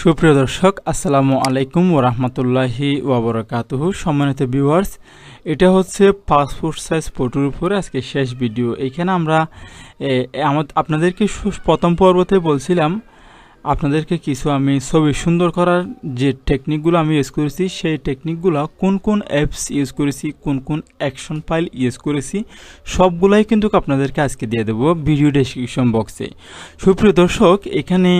সুপ্রিয় দর্শক, আসসালামু আলাইকুম ওরহমতুল্লাহি ওবরাকাতুহু সম্মানিত ভিউয়ার্স এটা হচ্ছে পাসপোর্ট সাইজ ফটোর উপরে আজকে শেষ ভিডিও এখানে আমরা আপনাদেরকে প্রথম পর্বতে বলছিলাম আপনাদেরকে কিছু আমি ছবি সুন্দর করার যে টেকনিকগুলো আমি ইউজ করেছি, সেই টেকনিকগুলো কোন কোন অ্যাপস ইউজ করেছি, কোন কোন অ্যাকশন ফাইল ইউজ করেছি, সবগুলাই কিন্তু আপনাদেরকে আজকে দিয়ে দেবো ভিডিও ডেসক্রিপশন বক্সে সুপ্রিয় দর্শক, এখানে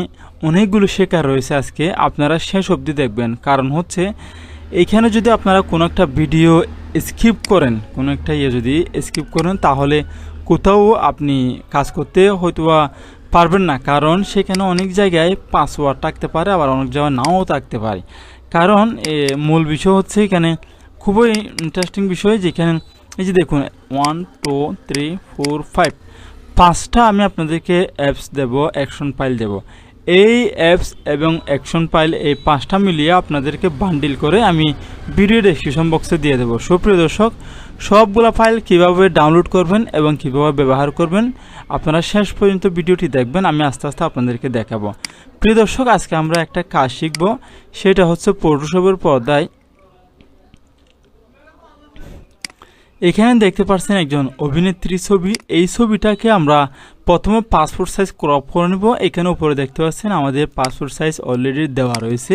অনেকগুলো শেখার রয়েছে আজকে, আপনারা শেষ অবধি দেখবেন। কারণ হচ্ছে, এখানে যদি আপনারা কোনো একটা ভিডিও স্কিপ করেন, কোনো একটা ইয়ে যদি স্কিপ করেন, তাহলে কোথাও আপনি কাজ করতে হয়তোবা পারবেন না, কারণ সেখানে অনেক জায়গায় পাসওয়ার্ড থাকতে পারে, আবার অনেক জায়গায় নাও থাকতে পারে। কারণ মূল বিষয় হচ্ছে এখানে খুবই ইন্টারেস্টিং বিষয় যেখানে, এই যে দেখুন one two three four five পাঁচটা আমি আপনাদেরকে অ্যাপস দেব অ্যাকশন ফাইল দেব। এই অ্যাপস এবং অ্যাকশন ফাইল এই পাঁচটা মিলিয়ে আপনাদেরকে বান্ডিল করে আমি ভিডিও ডেসক্রিপশন বক্সে দিয়ে দেবো। সুপ্রিয় দর্শক, সবগুলো ফাইল কীভাবে ডাউনলোড করবেন এবং কীভাবে ব্যবহার করবেন, আপনারা শেষ পর্যন্ত ভিডিওটি দেখবেন, আমি আস্তে আস্তে আপনাদেরকে দেখাবো। প্রিয় দর্শক, আজকে আমরা একটা কাজ শিখব, সেটা হচ্ছে পৌরসভার পর্দায় এখানে দেখতে পাচ্ছেন একজন অভিনেত্রী ছবি। এই ছবিটাকে আমরা প্রথমে পাসপোর্ট সাইজ ক্রপ করে নেব। এখানে উপরে দেখতে পাচ্ছেন আমাদের পাসপোর্ট সাইজ অলরেডি দেওয়া রয়েছে।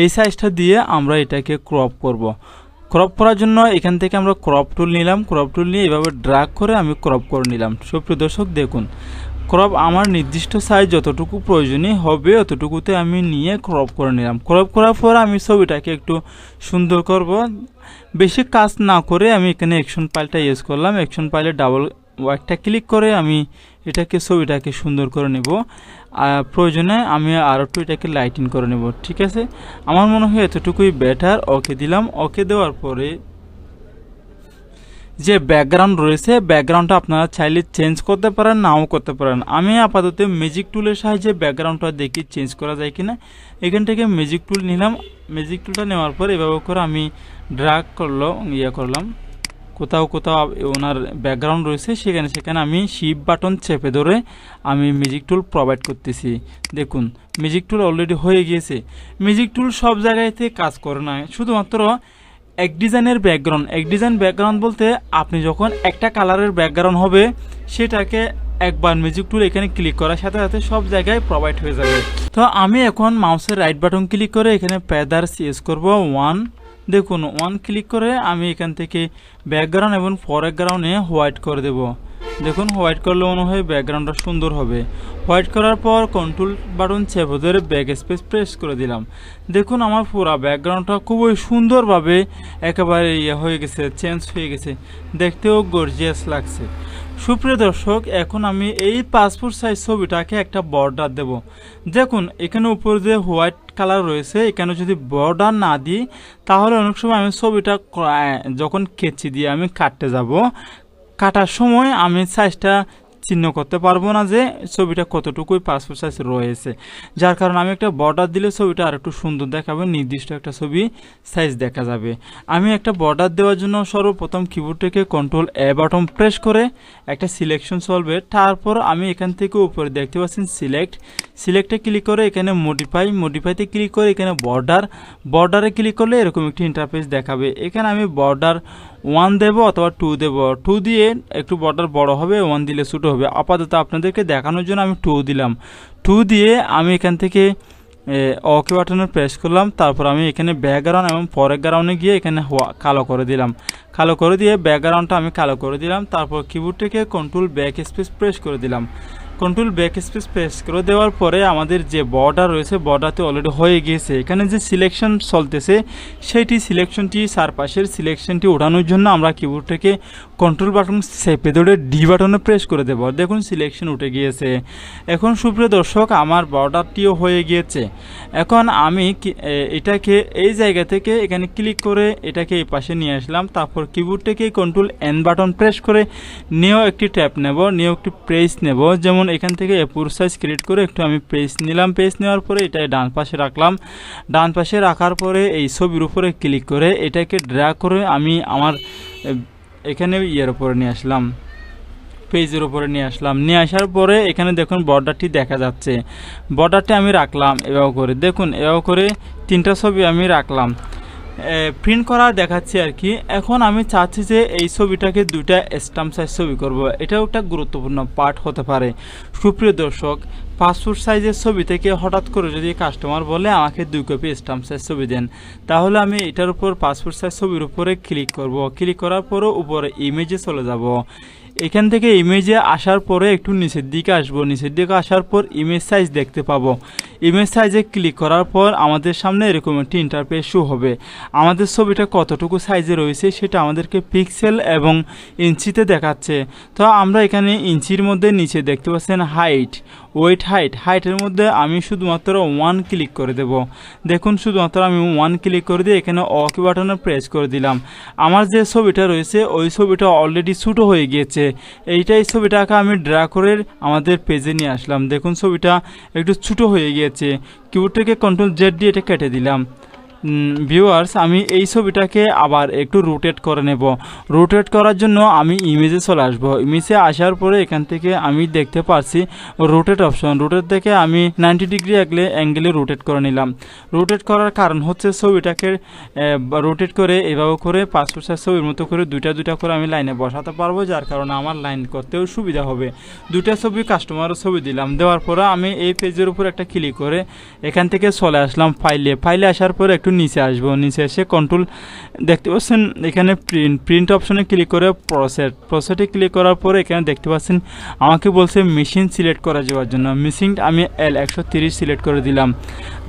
এই সাইজটা দিয়ে আমরা এটাকে ক্রপ করব। ক্রপ করার জন্য এখান থেকে আমরা ক্রপ টুল নিলাম। ক্রপ টুল নিয়ে এভাবে ড্রাগ করে আমি ক্রপ করে নিলাম। সুপ্রিয় দর্শক, দেখুন, ক্রপ আমার নির্দিষ্ট সাইজ যতটুকু প্রয়োজনীয় হবে অতটুকুতে আমি নিয়ে ক্রপ করে নিলাম। ক্রপ করার পর আমি ছবিটাকে একটু সুন্দর করব। বেশি কাজ না করে আমি এখানে অ্যাকশন পাইলটা ইউজ করলাম। অ্যাকশন পাইলে ডাবল একটা ক্লিক করে আমি এটাকে, ছবিটাকে সুন্দর করে নেব। প্রয়োজনে আমি আরও একটু এটাকে লাইটিং করে নেব, ঠিক আছে? আমার মনে হয় এতটুকুই বেটার ওকে দিলাম। ওকে দেওয়ার পরে যে ব্যাকগ্রাউন্ড রয়েছে ব্যাকগ্রাউন্ডটা আপনারা চাইলে চেঞ্জ করতে পারেন, নাও করতে পারেন। আমি আপাতত ম্যাজিক টুলের সাহায্যে ব্যাকগ্রাউন্ডটা দেখি চেঞ্জ করা যায় কিনা। এখান থেকে ম্যাজিক টুল নিলাম। ম্যাজিক টুলটা নেওয়ার পর এভাবে করে আমি ড্রাগ করল ইয়ে করলাম। কোথাও কোথাও ওনার ব্যাকগ্রাউন্ড রয়েছে, সেখানে সেখানে আমি শিপ বাটন চেপে ধরে আমি মিউজিক টুল প্রোভাইড করতেছি। দেখুন মিউজিক টুল অলরেডি হয়ে গিয়েছে। মিউজিক টুল সব জায়গাতে কাজ করে না। শুধুমাত্র এক ডিজাইনের ব্যাকগ্রাউন্ড এক ডিজাইন ব্যাকগ্রাউন্ড বলতে আপনি যখন একটা কালারের ব্যাকগ্রাউন্ড হবে, সেটাকে একবার মিউজিক টুল এখানে ক্লিক করার সাথে সাথে সব জায়গায় প্রোভাইড হয়ে যাবে। তো আমি এখন মাউসের রাইট বাটন ক্লিক করে এখানে প্যাদার সিএস করব ওয়ান দেখুন ওয়ান ক্লিক করে আমি এখান থেকে ব্যাকগ্রাউন্ড এবং ফরেকগ্রাউন্ডে হোয়াইট করে দেব। দেখুন হোয়াইট করলে মনে হয় ব্যাকগ্রাউন্ডটা সুন্দর হবে। হোয়াইট করার পর কন্ট্রোল বাটন চেপে ধরে ব্যাক স্পেস প্রেস করে দিলাম। দেখুন, আমার পুরো ব্যাকগ্রাউন্ডটা খুবই সুন্দরভাবে একেবারে ইয়ে হয়ে গেছে চেঞ্জ হয়ে গেছে। দেখতেও গর্জিয়াস লাগছে। সুপ্রিয় দর্শক, এখন আমি এই পাসপোর্ট সাইজ ছবিটাকে একটা বর্ডার দেব। দেখুন, এখানে উপরে যে হোয়াইট কালার রয়েছে, এখানে যদি বর্ডার না দিই, তাহলে অনেক সময় আমি ছবিটা যখন কেচি দিয়ে আমি কাটতে যাব কাটার সময় আমি সাইজটা চিহ্ন করতে পারব না যে ছবিটা কতটুকুই পাসপোর্ট সাইজ রয়েছে। যার কারণে আমি একটা বর্ডার দিলে ছবিটা আর একটু সুন্দর দেখাবে, নির্দিষ্ট একটা ছবি সাইজ দেখা যাবে। আমি একটা বর্ডার দেওয়ার জন্য সর্বপ্রথম কিবোর্ড থেকে কন্ট্রোল এ বাটন প্রেস করে একটা সিলেকশন চলবে। তারপর আমি এখান থেকে উপরে দেখতে পাচ্ছেন সিলেক্ট সিলেক্টে ক্লিক করে এখানে মডিফাই মডিফাইতে ক্লিক করে এখানে বর্ডার বর্ডারে ক্লিক করলে এরকম একটি ইন্টারফেস দেখাবে। এখানে আমি বর্ডার ওয়ান দেব অথবা টু দেব। টু দিয়ে একটু বর্ডার বড় হবে ওয়ান দিলে ছোটো হবে। আপাতত আপনাদেরকে দেখানোর জন্য আমি টু দিলাম। টু দিয়ে আমি এখান থেকে ওকে বাটনে প্রেস করলাম। তারপর আমি এখানে ব্যাকগ্রাউন্ড এবং ফরেকগ্রাউন্ডে গিয়ে এখানে কালো করে দিলাম। কালো করে দিয়ে ব্যাকগ্রাউন্ডটা আমি কালো করে দিলাম। তারপর কিবোর্ড থেকে কন্ট্রোল ব্যাক স্পেস প্রেস করে দিলাম। কন্ট্রোল ব্যাক স্পেস প্রেস করে দেওয়ার পরে আমাদের যে বর্ডার রয়েছে বর্ডারতে অলরেডি হয়ে গিয়েছে। এখানে যে সিলেকশন চলতেছে, সেইটি সিলেকশনটি চারপাশের সিলেকশনটি ওঠানোর জন্য আমরা কিবোর্ড থেকে কন্ট্রোল বাটন চেপে ধরে ডি বাটনে প্রেস করে দেবো। দেখুন সিলেকশন উঠে গিয়েছে। এখন সুপ্রিয় দর্শক, আমার বর্ডারটিও হয়ে গিয়েছে। এখন আমি এটাকে এই জায়গা থেকে এখানে ক্লিক করে এটাকে এই পাশে নিয়ে আসলাম। তারপর কিবোর্ড থেকে কন্ট্রোল এন বাটন প্রেস করে নিয়েও একটি ট্যাপ নেব, নিয়েও একটি প্রেস নেব। যেমন এখান থেকে এপুর সাইজ ক্রিয়েট করে একটু আমি পেজ নিলাম। পেজ নেওয়ার পরে এটা ডান পাশে রাখলাম। ডান পাশে রাখার পরে এই ছবির উপরে ক্লিক করে এটাকে ড্রা করে আমি আমার, এখানে ইয়ের উপরে নিয়ে আসলাম। পেজের উপরে নিয়ে আসলাম। নিয়ে আসার পরে এখানে দেখুন বর্ডারটি দেখা যাচ্ছে। বর্ডারটি আমি রাখলাম এভাবে করে। দেখুন এভাবে করে তিনটা ছবি আমি রাখলাম। প্রিন্ট করা দেখাচ্ছি আর কি। এখন আমি চাচ্ছি যে এই ছবিটাকে দুইটা স্টাম্প সাইজ ছবি করব। এটাও একটা গুরুত্বপূর্ণ পার্ট হতে পারে। সুপ্রিয় দর্শক পাসপোর্ট সাইজের ছবি থেকে হঠাৎ করে যদি কাস্টমার বলে, আমাকে দুই কপি স্টাম্প সাইজ ছবি দেন, তাহলে আমি এটার উপর পাসপোর্ট সাইজ ছবির উপরে ক্লিক করব। ক্লিক করার পরও উপরে ইমেজে চলে যাব। এখান থেকে ইমেজে আসার পরে একটু নিচের দিকে আসব। নিচের দিকে আসার পর ইমেজ সাইজ দেখতে পাবো। ইমেজ সাইজে ক্লিক করার পর আমাদের সামনে এরকম একটি ইন্টারপেস শু হবে। আমাদের ছবিটা কতটুকু সাইজে রয়েছে সেটা আমাদেরকে পিক্সেল এবং ইঞ্চিতে দেখাচ্ছে। তো আমরা এখানে ইঞ্চির মধ্যে নিচে দেখতে পাচ্ছেন হাইট ওয়েট হাইট হাইটের মধ্যে আমি শুধুমাত্র ওয়ান ক্লিক করে দেব। দেখুন, শুধুমাত্র আমি ওয়ান ক্লিক করে দিয়ে এখানে অকে বাটনে প্রেস করে দিলাম। আমার যে ছবিটা রয়েছে, ওই ছবিটা অলরেডি ছোটো হয়ে গিয়েছে। এইটাই ছবিটাকে আমি ড্রা করে আমাদের পেজে নিয়ে আসলাম। দেখুন, ছবিটা একটু ছোটো হয়ে গিয়েছে। কিবোর্ড থেকে কন্ট্রোল জেড দিয়ে এটা কেটে দিলাম। ভিউয়ার্স আমি এই ছবিটাকে আবার একটু রোটেট করে নেব। রোটেট করার জন্য আমি ইমেজে চলে আসব। ইমেজে আসার পরে এখান থেকে আমি দেখতে পারছি রোটেট অপশন রোটেট থেকে আমি নাইনটি ডিগ্রি আগলে অ্যাঙ্গেলে রোটেট করে নিলাম। রোটেট করার কারণ হচ্ছে ছবিটাকে রোটেট করে এভাবে করে পাসপোর্ট সাইজ ছবির মতো করে দুইটা দুইটা করে আমি লাইনে বসাতে পারব, যার কারণে আমার লাইন করতেও সুবিধা হবে। দুইটা ছবি কাস্টমারের ছবি দিলাম। দেওয়ার পরে আমি এই পেজের উপর একটা ক্লিক করে এখান থেকে চলে আসলাম ফাইলে ফাইলে আসার পরে একটু নিচে আসব, নিচে এসে কন্ট্রোল দেখতে পাচ্ছেন, এখানে প্রিন্ট প্রিন্ট অপশনে ক্লিক করে প্রসেট প্রসেটে ক্লিক করার পরে এখানে দেখতে পাচ্ছেন, আমাকে বলছে মেশিন সিলেক্ট করা যাওয়ার জন্য। মেশিন আমি এল একশো সিলেক্ট করে দিলাম।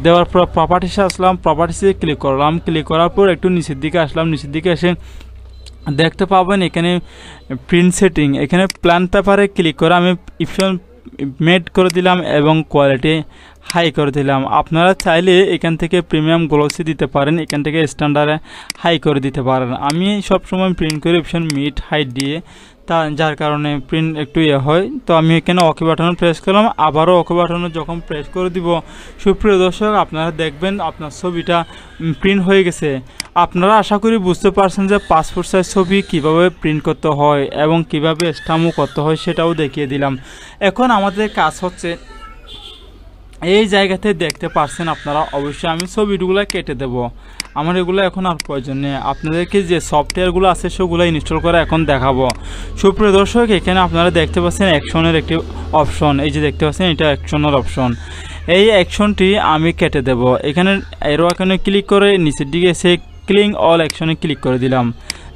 দেওয়ার পর প্রপার্টিসে আসলাম প্রপার্টিসে ক্লিক করলাম ক্লিক করার পর একটু নিচের দিকে আসলাম, নিচের দিকে এসে দেখতে পাবেন এখানে প্রিন্ট সেটিং এখানে প্ল্যান পেপারে ক্লিক করে আমি ইপশন মেড করে দিলাম এবং কোয়ালিটি হাই করে দিলাম। আপনারা চাইলে এখান থেকে প্রিমিয়াম গ্লোসি দিতে পারেন, এখান থেকে স্ট্যান্ডার্ডে হাই করে দিতে পারেন। আমি সবসময় প্রিন্ট করে অপশন মিট হাই দিয়ে। তা যার কারণে প্রিন্ট একটু ইয়ে হয়। তো আমি এখানে অকে বাটনে প্রেস করলাম। আবারও অকে বাটনে যখন প্রেস করে দিব, সুপ্রিয় দর্শক, আপনারা দেখবেন আপনার ছবিটা প্রিন্ট হয়ে গেছে। আপনারা আশা করি বুঝতে পারছেন যে পাসপোর্ট সাইজ ছবি কীভাবে প্রিন্ট করতে হয় এবং কীভাবে স্টাম্পও করতে হয় সেটাও দেখিয়ে দিলাম। এখন আমাদের কাজ হচ্ছে এই জায়গাতে দেখতে পারছেন আপনারা, অবশ্যই আমি ছবিগুলো কেটে দেব। আমার এগুলো এখন আর প্রয়োজন নেই। আপনাদেরকে যে সফটওয়্যারগুলো আছে সেগুলো ইনস্টল করে এখন দেখাবো। সুপ্রিয় দর্শক, এখানে আপনারা দেখতে পাচ্ছেন অ্যাকশনের একটি অপশন এই যে দেখতে পাচ্ছেন, এটা অ্যাকশনের অপশন এই অ্যাকশনটি আমি কেটে দেব। এখানে এরো এখানে ক্লিক করে নিচের দিকে এসে ক্লিং অল অ্যাকশনে ক্লিক করে দিলাম।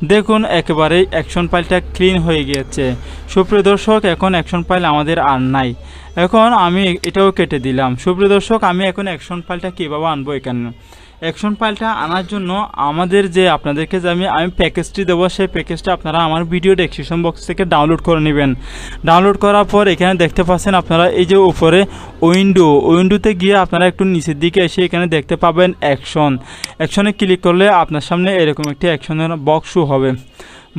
দেখুন, একেবারেই অ্যাকশন পাইলটা ক্লিন হয়ে গিয়েছে। সুপ্রিয় দর্শক, এখন অ্যাকশন পাইল আমাদের আর নাই। এখন আমি এটাও কেটে দিলাম। সুপ্রিয় দর্শক, আমি এখন অ্যাকশন পাইলটা কীভাবে আনব এখানে? অ্যাকশন ফাইলটা আনার জন্য আমাদের যে আপনাদেরকে যে আমি আমি প্যাকেজটি দেবো, সেই প্যাকেজটা আপনারা আমার ভিডিও ডেসক্রিপশন বক্স থেকে ডাউনলোড করে নেবেন। ডাউনলোড করার পর এখানে দেখতে পাচ্ছেন আপনারা এই যে উপরে উইন্ডো উইন্ডোতে গিয়ে আপনারা একটু নিচের দিকে এসে এখানে দেখতে পাবেন অ্যাকশন অ্যাকশনে ক্লিক করলে আপনার সামনে এরকম একটি অ্যাকশনের বক্সও হবে।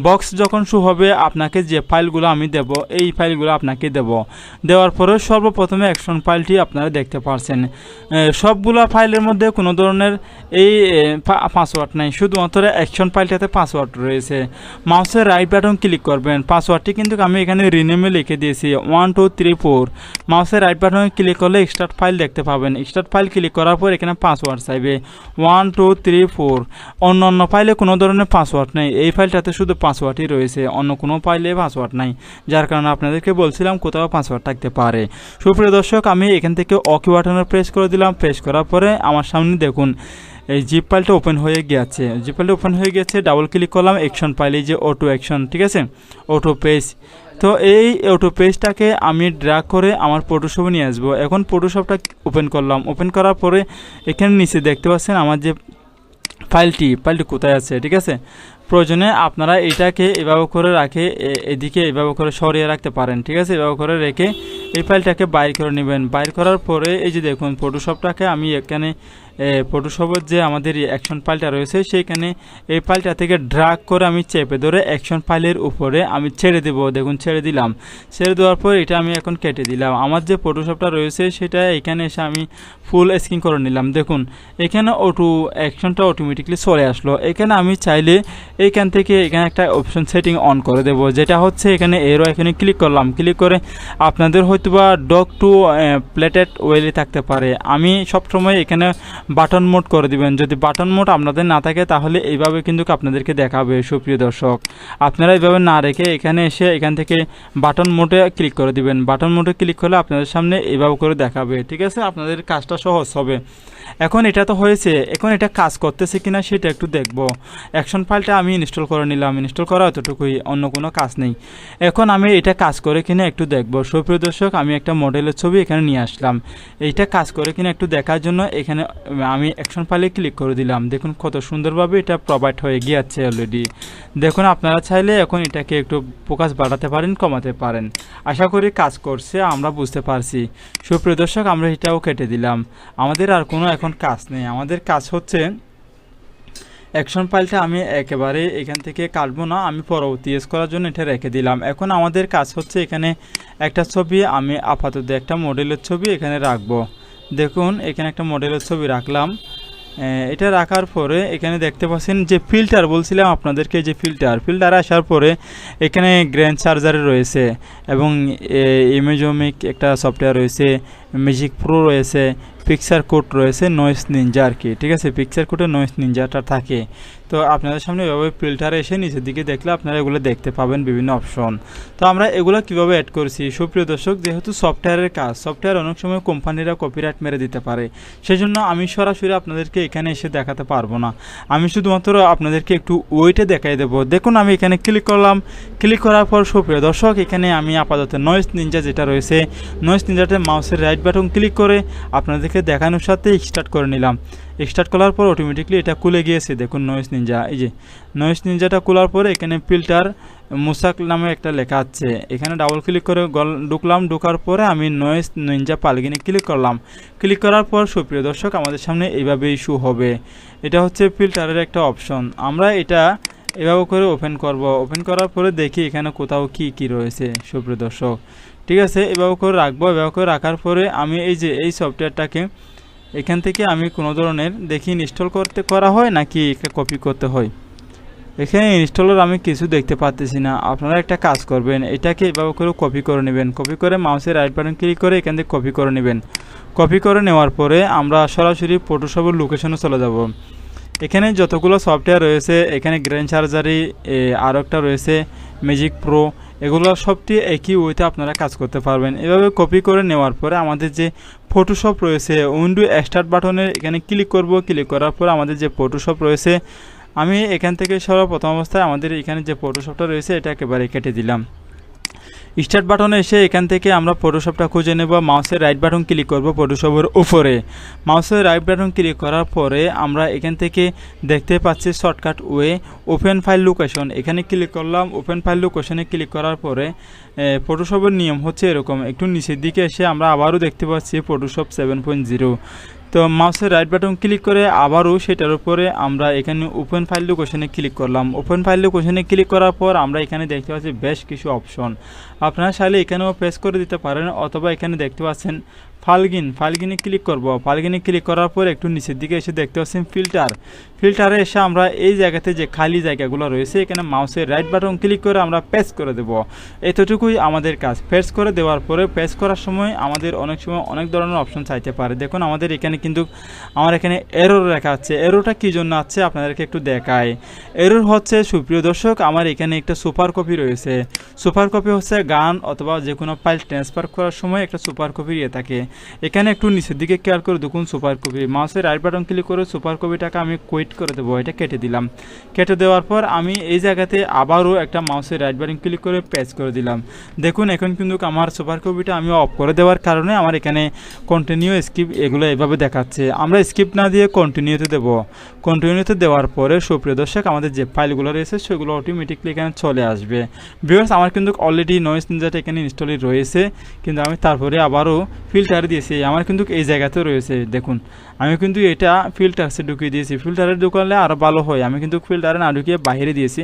বক্স যখন শু হবে, আপনাকে যে ফাইলগুলো আমি দেব, এই ফাইলগুলো আপনাকে দেব। দেওয়ার পরে সর্বপ্রথমে অ্যাকশন ফাইলটি আপনারা দেখতে পারছেন। সবগুলো ফাইলের মধ্যে কোনো ধরনের এই পাসওয়ার্ড নাই। শুধুমাত্র অ্যাকশন ফাইলটাতে পাসওয়ার্ড রয়েছে। মাউসের রাইট বাটন ক্লিক করবেন। পাসওয়ার্ডটি কিন্তু আমি এখানে রিনেমে লিখে দিয়েছি। ওয়ান টু থ্রি ফোর মাউসের রাইট বাটনে ক্লিক করলে স্টার্ট ফাইল দেখতে পাবেন। স্টার্ট ফাইল ক্লিক করার পর এখানে পাসওয়ার্ড চাইবে। ওয়ান টু থ্রি ফোর অন্য অন্য ফাইলে কোনো ধরনের পাসওয়ার্ড নেই। এই ফাইলটাতে শুধু পাসওয়ার্ডই রয়েছে, অন্য কোনো ফাইলে পাসওয়ার্ড নাই। যার কারণে আপনাদেরকে বলছিলাম কোথাও পাসওয়ার্ড থাকতে পারে। সুপ্রিয় দর্শক, আমি এখান থেকে অকি বাটনের প্রেস করে দিলাম। প্রেস করার পরে আমার সামনে দেখুন, এই জিপ ফাইলটা ওপেন হয়ে গিয়েছে। জিপ ফাইলটা ওপেন হয়ে গেছে ডাবল ক্লিক করলাম অ্যাকশন এই যে অটো অ্যাকশন ঠিক আছে? অটো পেজ তো এই অটো পেজটাকে আমি ড্রাগ করে আমার ফটোশপে নিয়ে আসব। এখন ফটোশপটা ওপেন করলাম। ওপেন করার পরে এখানে নিচে দেখতে পাচ্ছেন আমার যে ফাইলটি ফাইলটি কোথায় আছে, ঠিক আছে? প্রয়োজনে আপনারা এটাকে এভাবে করে রাখে এদিকে এভাবে করে সরিয়ে রাখতে পারেন, ঠিক আছে? এভাবে করে রেখে এই ফাইলটাকে বাইর করে নেবেন। বাইর করার পরে এই যে দেখুন ফটোশপটাকে আমি এখানে ফটোশপের যে আমাদের অ্যাকশন ফাইলটা রয়েছে, সেইখানে এই ফাইলটা থেকে ড্রাগ করে আমি চেপে ধরে অ্যাকশন ফাইলের উপরে আমি ছেড়ে দেবো। দেখুন, ছেড়ে দিলাম। ছেড়ে দেওয়ার পর এটা আমি এখন কেটে দিলাম। আমার যে ফটোশপটা রয়েছে, সেটা এখানে এসে আমি ফুল স্ক্রিন করে নিলাম। দেখুন, এখানে অটো অ্যাকশনটা অটোমেটিকলি চলে আসলো। এখানে আমি চাইলে এইখান থেকে এখানে একটা অপশন সেটিং অন করে দেব, যেটা হচ্ছে এখানে এরও এখানে ক্লিক করলাম। ক্লিক করে আপনাদের হয়তো বা ডক টু প্লেটেড ওয়েলি থাকতে পারে। আমি সবসময় এখানে বাটন মোড করে দিবেন। যদি বাটন মোড আপনাদের না থাকে, তাহলে এইভাবে কিন্তু আপনাদেরকে দেখাবে, সুপ্রিয় দর্শক। আপনারা এইভাবে না রেখে এখানে এসে এখান থেকে বাটন মোডে ক্লিক করে দিবেন। বাটন মোডে ক্লিক করলে আপনাদের সামনে এইভাবে করে দেখাবে। ঠিক আছে? আপনাদের কাজটা সহজ হবে। এখন এটা তো হয়েছে, এখন এটা কাজ করতেছে কিনা সেটা একটু দেখব। অ্যাকশন ফাইলটা আমি ইনস্টল করে নিলাম ইনস্টল করা এতটুকুই অন্য কোনো কাজ নেই। এখন আমি এটা কাজ করে কিনা একটু দেখব। সুপ্রিয় দর্শক, আমি একটা মডেলের ছবি এখানে নিয়ে আসলাম। এইটা কাজ করে কিনা একটু দেখার জন্য এখানে, আমি অ্যাকশন ফাইলে ক্লিক করে দিলাম। দেখুন কত সুন্দরভাবে এটা প্রোভাইড হয়ে গিয়েছে অলরেডি দেখুন, আপনারা চাইলে এখন এটাকে একটু ফোকাস বাড়াতে পারেন, কমাতে পারেন। আশা করি কাজ করছে, আমরা বুঝতে পারছি। সুপ্রিয় দর্শক, আমরা এটাও কেটে দিলাম। আমাদের আর কোনো এখন কাজ নেই। আমাদের কাজ হচ্ছে অ্যাকশন ফাইলটা আমি একেবারে এখান থেকে কাটবো না, আমি পরবর্তী ইউজ করার জন্য এটা রেখে দিলাম। এখন আমাদের কাজ হচ্ছে এখানে একটা ছবি, আমি আপাতত একটা মডেলের ছবি এখানে রাখব। দেখুন, এখানে একটা মডেলের ছবি রাখলাম। এটা রাখার পরে এখানে দেখতে পাচ্ছেন যে ফিল্টার বলছিলাম আপনাদেরকে, যে ফিল্টার ফিল্টার আসার পরে এখানে গ্র্যান্ড চার্জার রয়েছে এবং ইমেজমিক একটা সফটওয়্যার রয়েছে ম্যাজিক প্রো রয়েছে পিকচার কোড রয়েছে নয়েস নিনজা আর কি, ঠিক আছে? পিকচার কোডে নয়েস নিনজাটা থাকে। তো আপনাদের সামনে এভাবে ফিল্টারে এসে নিচের দিকে দেখলে আপনারা এগুলো দেখতে পাবেন বিভিন্ন অপশন তো আমরা এগুলো কীভাবে অ্যাড করছি? সুপ্রিয় দর্শক, যেহেতু সফটওয়্যারের কাজ সফটওয়্যার অনেক সময় কোম্পানিরা কপিরাইট মেরে দিতে পারে। সেজন্য আমি সরাসরি আপনাদেরকে এখানে এসে দেখাতে পারব না। আমি শুধুমাত্র আপনাদেরকে একটু ওয়েটে দেখাই দেবো। দেখুন, আমি এখানে ক্লিক করলাম। ক্লিক করার পর, সুপ্রিয় দর্শক, এখানে আমি আপাতত নয়েস নিনজা যেটা রয়েছে নয়েস নিনজাতে মাউসের রাইট বাটন ক্লিক করে আপনাদেরকে দেখানোর সাথে স্টার্ট করে নিলাম। স্টার্ট করার পর অটোমেটিকলি এটা খুলে গিয়েছে। দেখুন নয়েস নিনজা এই যে নয়েস নিনজাটা খোলার পরে এখানে ফিল্টার মুসাক নামে একটা লেখা আছে। এখানে ডাবল ক্লিক করে গল ঢুকলাম, ঢোকার পরে আমি নয়েস নিনজা পালগিনে ক্লিক করলাম। ক্লিক করার পর সুপ্রিয় দর্শক, আমাদের সামনে এইভাবে ইস্যু হবে। এটা হচ্ছে ফিল্টারের একটা অপশন আমরা এটা এভাবে করে ওপেন করব। ওপেন করার পরে দেখি এখানে কোথাও কি কি রয়েছে, সুপ্রিয় দর্শক। ঠিক আছে, এভাবে করে রাখব, এভাবে করে রাখার পরে আমি এই যে এই সফটওয়্যারটাকে এখান থেকে আমি কোনো ধরনের দেখি ইনস্টল করতে করা হয় নাকি কপি করতে হয়? এখানে ইনস্টলার আমি কিছু দেখতে পাচ্তেছি না। আপনারা একটা কাজ করবেন, এটাকে এভাবে করে কপি করে নেবেন। কপি করে মাউসের রাইট বাটন ক্লিক করে এখান থেকে কপি করে নেবেন। কপি করে নেওয়ার পরে আমরা সরাসরি ফটোশপের লোকেশনে চলে যাব। এখানে যতগুলো সফটওয়্যার রয়েছে, এখানে গ্র্যান্ড চার্জারি আরও একটা রয়েছে ম্যাজিক প্রো এগুলো সবটি একই ওয়েতে আপনারা কাজ করতে পারবেন। এভাবে কপি করে নেওয়ার পরে আমাদের যে ফটোশপ রয়েছে উইন্ডো স্টার্ট বাটনের এখানে ক্লিক করব। ক্লিক করার পর আমাদের যে ফটোশপ রয়েছে, আমি এখান থেকে সর্বপ্রথম অবস্থায় আমাদের এখানে যে ফটোশপটা রয়েছে, এটা একেবারে কেটে দিলাম। স্টার্ট বাটনে এসে এখান থেকে আমরা ফটোশপটা খুঁজে নেব। মাউসের রাইট বাটন ক্লিক করব ফটোশপের উপরে। মাউসের রাইট বাটন ক্লিক করার পরে আমরা এখান থেকে দেখতে পাচ্ছি shortcut way open file location এখানে ক্লিক করলাম ওপেন ফাইল লোকেশনে ক্লিক করার পরে ফটোশপের নিয়ম হচ্ছে এরকম। একটু নিচের দিকে এসে আমরা আবারও দেখতে পাচ্ছি ফটোশপ সেভেন পয়েন্ট জিরো তো মাউসের রাইট বাটন ক্লিক করে আবারও সেটার উপরে আমরা এখানে ওপেন ফাইল লোকেশনে ক্লিক করলাম। ওপেন ফাইল লোকেশনে ক্লিক করার পর আমরা এখানে দেখতে পাচ্ছি বেশ কিছু অপশন আপনারা চাইলে এখানেও প্রেস করে দিতে পারেন অথবা এখানে দেখতে পাচ্ছেন ফালগিন, ফালগিনে ক্লিক করব। ফালগিনে ক্লিক করার পর একটু নিচের দিকে এসে দেখতে পাচ্ছেন ফিল্টার ফিল্টারে এসে আমরা এই জায়গাতে যে খালি জায়গাগুলো রয়েছে, এখানে মাউসের রাইট বাটন ক্লিক করে আমরা পেস করে দেব। এতটুকুই আমাদের কাজ। পেস করে দেওয়ার পরে পেস করার সময় আমাদের অনেক সময় অনেক ধরনের অপশন চাইতে পারে। দেখুন, আমাদের এখানে কিন্তু, আমার এখানে এরর রেখা আছে। এরোটা কী জন্য আছে আপনাদেরকে একটু দেখায় এরর হচ্ছে, সুপ্রিয় দর্শক, আমার এখানে একটা সুপার কপি রয়েছে। সুপার কপি হচ্ছে গান অথবা যে কোনো ফাইল ট্রান্সফার করার সময় একটা সুপার কপি ইয়ে থাকে। এখানে একটু নিচের দিকে খেয়াল করে দেখুন সুপার কপি। মাউসের রাইট বাটন ক্লিক করে সুপার কপিটাকে আমি কুইট করে দেবো, এটা কেটে দিলাম। কেটে দেওয়ার পর আমি এই জায়গাতে আবারও একটা মাউসের রাইট বাটন ক্লিক করে প্যাচ করে দিলাম। দেখুন, এখন কিন্তু আমার সুপার কপিটা আমি অফ করে দেওয়ার কারণে আমার এখানে কন্টিনিউ স্কিপ এগুলো এভাবে দেখাচ্ছে। আমরা স্কিপ না দিয়ে কন্টিনিউতে দেবো। কন্টিনিউতে দেওয়ার পরে সুপ্রিয় দর্শক, আমাদের যে ফাইলগুলো রয়েছে সেগুলো অটোমেটিকলি এখানে চলে আসবে। ভিউয়ার্স আমার কিন্তু অলরেডি নয়েস নিনজাটা এখানে ইনস্টলই রয়েছে। কিন্তু আমি তারপরে আবারও ফিল্টার দিয়েছি, আমার কিন্তু এই জায়গাতেও রয়েছে, দেখুন। আমি কিন্তু এটা ফিল্টারসে ঢুকিয়ে দিয়েছি। ফিল্টারে ঢুকালে আরও ভালো হয়। আমি কিন্তু ফিল্টারে না ঢুকিয়ে বাইরে দিয়েছি।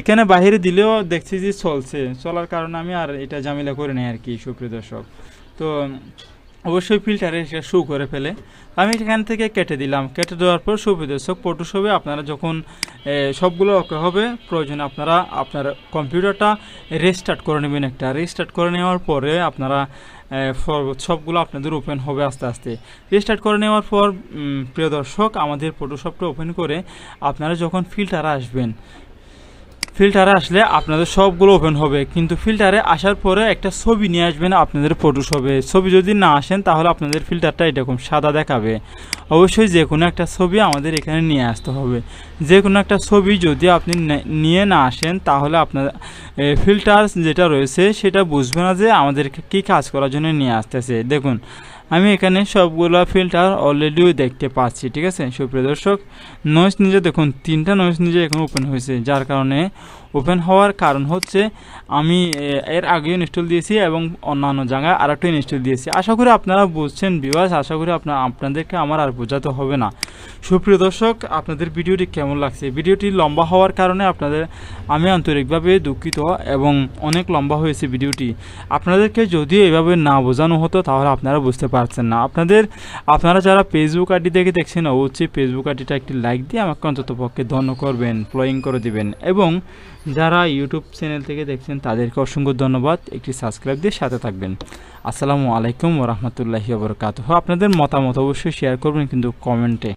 এখানে বাহিরে দিলেও দেখছি যে চলছে। চলার কারণে আমি আর এটা ঝামেলা করে নাই আর কি, সুপ্রিয় দর্শক। তো অবশ্যই ফিল্টারে সেটা শো করে ফেলে। আমি এখান থেকে কেটে দিলাম। কেটে দেওয়ার পর সুবিদর্শক ফটোশপে আপনারা যখন সবগুলো ওকে হবে, প্রয়োজন আপনারা আপনার কম্পিউটারটা রেস্টার্ট করে নেবেন একটা। রেস্টার্ট করে নেওয়ার পরে আপনারা সবগুলো আপনাদের ওপেন হবে আস্তে আস্তে। রেস্টার্ট করে নেওয়ার পর প্রিয় দর্শক, আমাদের ফটোশপটা ওপেন করে আপনারা যখন ফিল্টারে আসবেন ফিল্টারে আসলে আপনাদের সবগুলো ওপেন হবে, কিন্তু ফিল্টারে আসার পরে একটা ছবি নিয়ে আসবেন, আপনাদের ফটোশপে ছবি যদি না আসেন, তাহলে আপনাদের ফিল্টারটা এরকম সাদা দেখাবে। অবশ্যই যে কোনো একটা ছবি আমাদের এখানে নিয়ে আসতে হবে। যে কোনো একটা ছবি যদি আপনি নিয়ে না আসেন, তাহলে আপনার ফিল্টার যেটা রয়েছে, সেটা বুঝবে না যে আমাদেরকে কী কাজ করার জন্য নিয়ে আসতেছে। দেখুন আমি এখানে সবগুলো ফিল্টার অলরেডিও দেখতে পাচ্ছি, ঠিক আছে? সুপ্রিয় দর্শক নয়েস নিজে দেখুন, তিনটা নয়েস নিজে এখন ওপেন হয়েছে, যার কারণে ওপেন হওয়ার কারণ হচ্ছে আমি এর আগেও ইনস্টল দিয়েছি এবং অন্যান্য জায়গায় আর একটা ইনস্টল দিয়েছি। আশা করি আপনারা বুঝছেন বিবাস আশা করি আপনার আপনাদেরকে আমার আর বোঝাতে হবে না। সুপ্রিয় দর্শক, আপনাদের ভিডিওটি কেমন লাগছে? ভিডিওটি লম্বা হওয়ার কারণে আপনাদের, আমি আন্তরিকভাবে দুঃখিত এবং অনেক লম্বা হয়েছে ভিডিওটি। আপনাদেরকে যদি এভাবে না বোঝানো হতো তাহলে আপনারা বুঝতে পারছেন না। আপনাদের, আপনারা যারা ফেসবুক আইডি দেখে দেখছেন, অবশ্যই ফেসবুক আইডিটা একটি লাইক দিয়ে আমাকে অন্তত পক্ষে ধন্য করবেন ফলোয়িং করে দিবেন এবং যারা ইউটিউব চ্যানেল থেকে দেখছেন, তাদেরকে অসংখ্য ধন্যবাদ। একটি সাবস্ক্রাইব দিয়ে সাথে থাকবেন। আসসালামু আলাইকুম ওরহমতুল্লাহি বরকাত আপনাদের মতামত অবশ্যই শেয়ার করবেন কিন্তু কমেন্টে